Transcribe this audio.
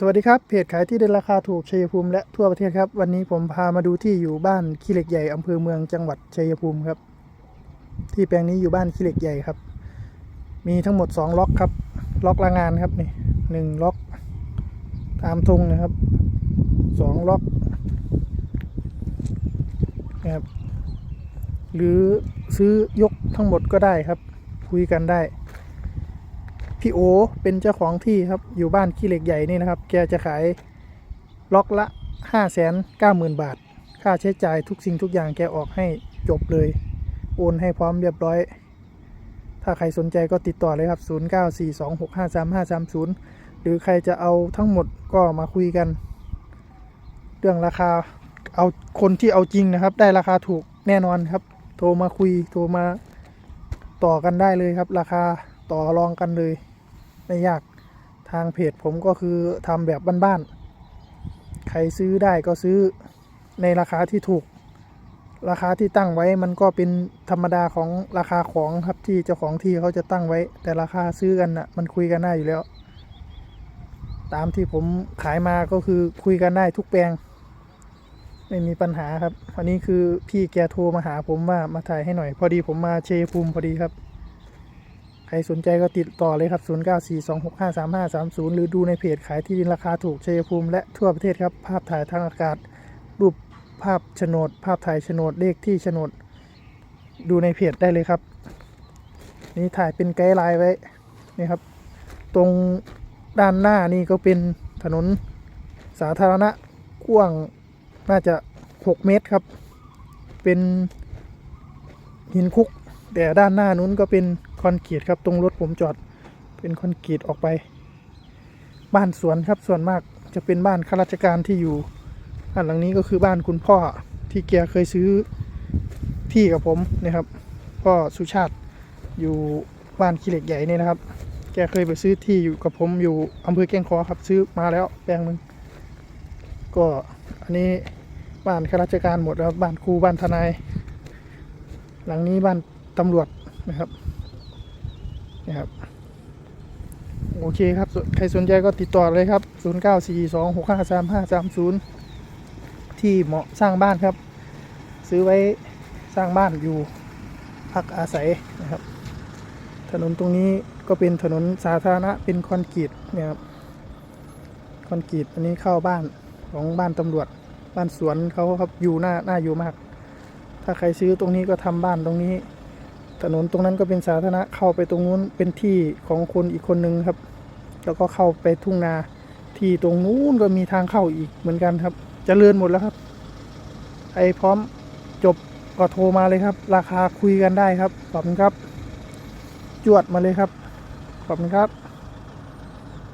สวัสดีครับเพจขายที่ดินราคาถูกชัยภูมิและทั่วประเทศครับ วันนี้ผมพามาดูที่อยู่บ้านขี้เหล็กใหญ่อำเภอเมืองจังหวัดชัยภูมิครับ ที่แปลงนี้อยู่บ้านขี้เหล็กใหญ่ครับ มีทั้งหมด 2 ล็อกครับ ล็อกละงานครับนี่หนึ่งล็อก ตามทงนะครับสองล็อกนะครับหรือซื้อยกทั้งหมดก็ได้ครับ คุยกันได้ พี่โอเป็นเจ้าของที่ครับอยู่บ้านขี้เหล็กใหญ่นี่นะครับ แกจะขายล็อกละห้าแสนเก้าหมื่นบาท ค่าใช้จ่ายทุกสิ่งทุกอย่างแกออกให้จบเลย โอนให้พร้อมเรียบร้อย ถ้าใครสนใจก็ติดต่อเลยครับ 0942653530 หรือใครจะเอาทั้งหมดก็มาคุยกัน เรื่องราคาเอาคนที่เอาจริงนะครับ ได้ราคาถูกแน่นอนครับ โทรมาคุยโทรมาต่อกันได้เลยครับ ราคาต่อรองกันเลย ไม่ยากทางเพจผมก็คือทำแบบบ้านๆ ใครซื้อได้ก็ซื้อในราคาที่ถูก ราคาที่ตั้งไว้มันก็เป็นธรรมดาของราคาของครับที่เจ้าของที่เขาจะตั้งไว้ แต่ราคาซื้อกันนะ่ะมันคุยกันได้อยู่แล้ว ตามที่ผมขายมาก็คือคุยกันได้ทุกแปลง ไม่มีปัญหาครับวันนี้คือพี่แกโทรมาหาผมว่ามาถ่ายให้หน่อย พอดีผมมาเชยภูมิพอดีครับ ใครสนใจก็ติดต่อเลยครับ 0942653530 หรือดูในเพจขายที่ดินราคาถูกชัยภูมิและทั่วประเทศครับ ภาพถ่ายทางอากาศ รูปภาพโฉนด ภาพถ่ายโฉนดเลขที่โฉนด ดูในเพจได้เลยครับ นี่ถ่ายเป็นไกด์ไลน์ไว้นี่ครับ ตรงด้านหน้านี่ก็เป็นถนนสาธารณะกว้างน่าจะ 6 เมตรครับ เป็นหินคุก แต่ด้านหน้านู้นก็เป็น คอนกรีตครับตรงรถผมจอดเป็นคอนกรีตออกไป บ้านสวนครับส่วนมากจะเป็นบ้านข้าราชการที่อยู่บ้านหลังนี้ก็คือบ้านคุณพ่อที่แกเคยซื้อที่กับผมนะครับพ่อสุชาติอยู่บ้านขี้เหล็กใหญ่นี่นะครับ แกเคยไปซื้อที่อยู่กับผมอยู่อำเภอแก้งคอครับซื้อมาแล้วแปลงหนึ่งก็อันนี้บ้านข้าราชการหมดแล้วบ้านครูบ้านทนาย หลังนี้บ้านตำรวจนะครับ นะครับโอเคครับ ใครสนใจก็ติดต่อเลยครับ 0942653530 ที่เหมาะสร้างบ้านครับ ซื้อไว้สร้างบ้านอยู่พักอาศัยนะครับ ถนนตรงนี้ก็เป็นถนนสาธารณะเป็นคอนกรีตเนี่ยครับคอนกรีตอันนี้เข้าบ้านของบ้านตำรวจบ้านสวนเขาครับอยู่หน้าหน้าอยู่มาก ถ้าใครซื้อตรงนี้ก็ทำบ้านตรงนี้ ถนนตรงนั้นก็เป็นสาธารณะเข้าไปตรงนู้นเป็นที่ของคนอีกคนนึงครับ แล้วก็เข้าไปทุ่งนาที่ตรงนู้นก็มีทางเข้าอีกเหมือนกันครับจเจริญหมดแล้วครับ ไอพร้อมจบก็โทรมาเลยครับ ราคาคุยกันได้ครับขอบคุณครับ จวดมาเลยครับขอบคุณครับ